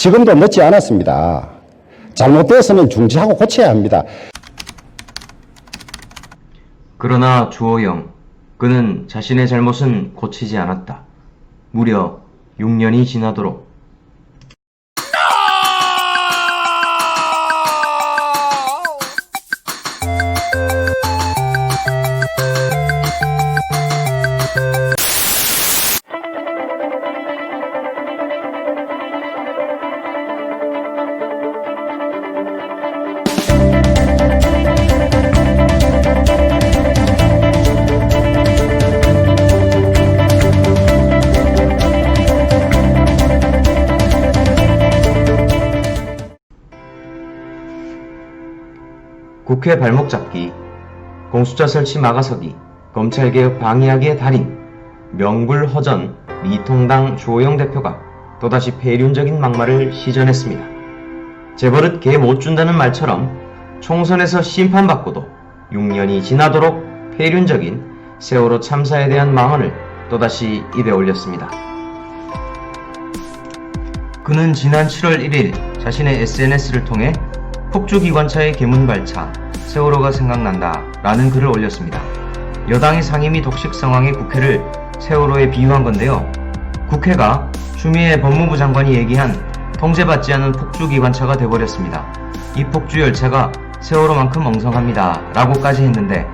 지금도 늦지 않았습니다. 잘못되었으면 중지하고 고쳐야 합니다. 그러나 주호영, 그는 자신의 잘못은 고치지 않았다. 무려 6년이 지나도록 국회 발목 잡기, 공수처 설치 막아서기, 검찰개혁 방해하기의 달인, 명불허전 미통당 주호영 대표가 또다시 폐륜적인 막말을 시전했습니다. 재벌은 개못 준다는 말처럼 총선에서 심판받고도 6년이 지나도록 폐륜적인 세월호 참사에 대한 망언을 또다시 입에 올렸습니다. 그는 지난 7월 1일 자신의 SNS를 통해 폭주기관차의 개문 발차, 세월호가 생각난다 라는 글을 올렸습니다. 여당의 상임위 독식 상황의 국회를 세월호에 비유한 건데요. 국회가 추미애 법무부 장관이 얘기한 통제받지 않은 폭주기관차가 돼버렸습니다. 이 폭주 열차가 세월호만큼 엉성합니다 라고까지 했는데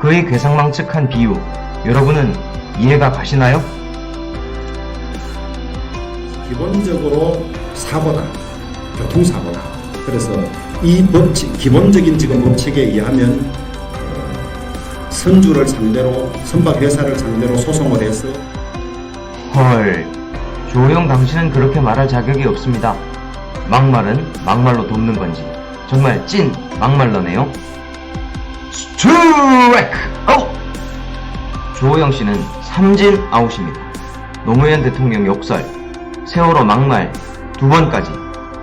그의 괴상망측한 비유, 여러분은 이해가 가시나요? 기본적으로 사고다. 교통사고다. 그래서 이 법칙, 기본적인 지금 법칙에 의하면 어, 선주를 상대로, 선박회사를 상대로 소송을 해서 헐, 조영 당신은 그렇게 말할 자격이 없습니다. 막말은 막말로 돕는 건지 정말 찐 막말러네요. 스트라이크 아웃! 조호영 씨는 삼진 아웃입니다. 노무현 대통령 욕설, 세월호 막말 두 번까지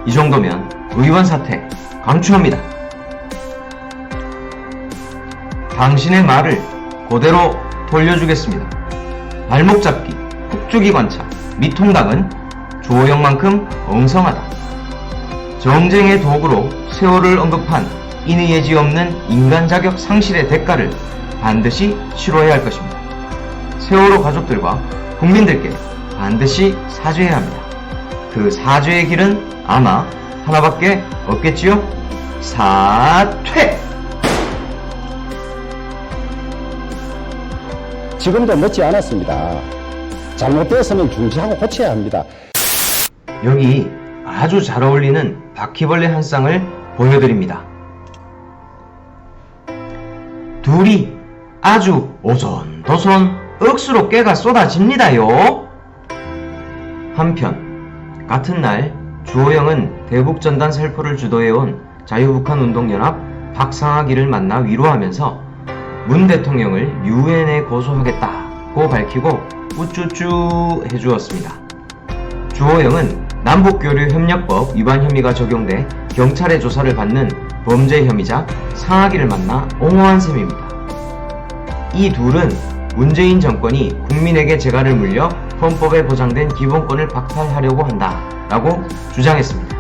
이 정도면 의원 사퇴 강추합니다. 당신의 말을 그대로 돌려주겠습니다. 발목 잡기, 폭주기 관차, 미통당은 조호영만큼 엉성하다. 정쟁의 도구로 세월을 언급한 인의 예지 없는 인간 자격 상실의 대가를 반드시 치러야 할 것입니다. 세월호 가족들과 국민들께 반드시 사죄해야 합니다. 그 사죄의 길은 아마 하나밖에 없겠지요? 사퇴! 지금도 늦지 않았습니다. 잘못되었으면 중지하고 고쳐야 합니다. 여기 아주 잘 어울리는 바퀴벌레 한 쌍을 보여드립니다. 둘이 아주 오손도손 억수로 깨가 쏟아집니다요. 한편 같은 날 주호영은 대북전단 살포를 주도해온 자유북한 운동연합 박상학이를 만나 위로하면서 문 대통령을 유엔에 고소하겠다고 밝히고 우쭈쭈 해주었습니다. 주호영은 남북교류협력법 위반 혐의가 적용돼 경찰의 조사를 받는 범죄 혐의자 상하기를 만나 옹호한 셈입니다. 이 둘은 문재인 정권이 국민에게 재갈을 물려 헌법에 보장된 기본권을 박탈하려고 한다 라고 주장했습니다.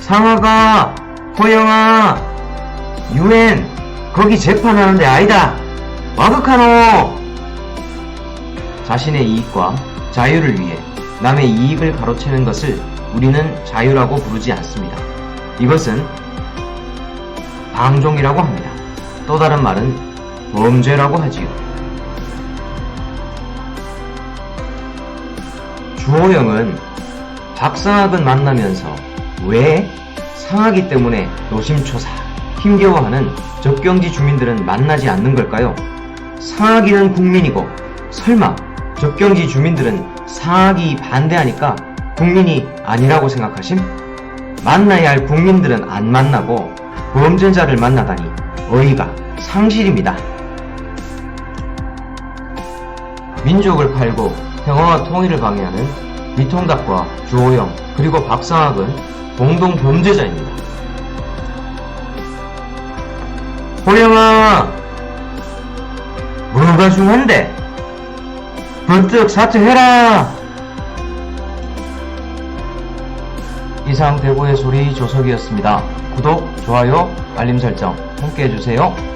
상하가, 호영아, 유엔, 거기 재판하는데 아니다. 와극하노! 자신의 이익과 자유를 위해 남의 이익을 가로채는 것을 우리는 자유라고 부르지 않습니다. 이것은 방종이라고 합니다. 또 다른 말은 범죄라고 하지요. 주호영은 박상학은 만나면서 왜 상하기 때문에 노심초사 힘겨워하는 적경지 주민들은 만나지 않는 걸까요? 상하기는 국민이고 설마 접경지 주민들은 사학이 반대하니까 국민이 아니라고 생각하심? 만나야 할 국민들은 안 만나고 범죄자를 만나다니 어이가 상실입니다. 민족을 팔고 평화와 통일을 방해하는 이통닭과 주호영 그리고 박상학은 공동 범죄자입니다. 호영아 뭐가 중한데? 번뜩 사퇴해라! 이상 대구의 소리 조석이었습니다. 구독, 좋아요, 알림 설정 함께 해주세요.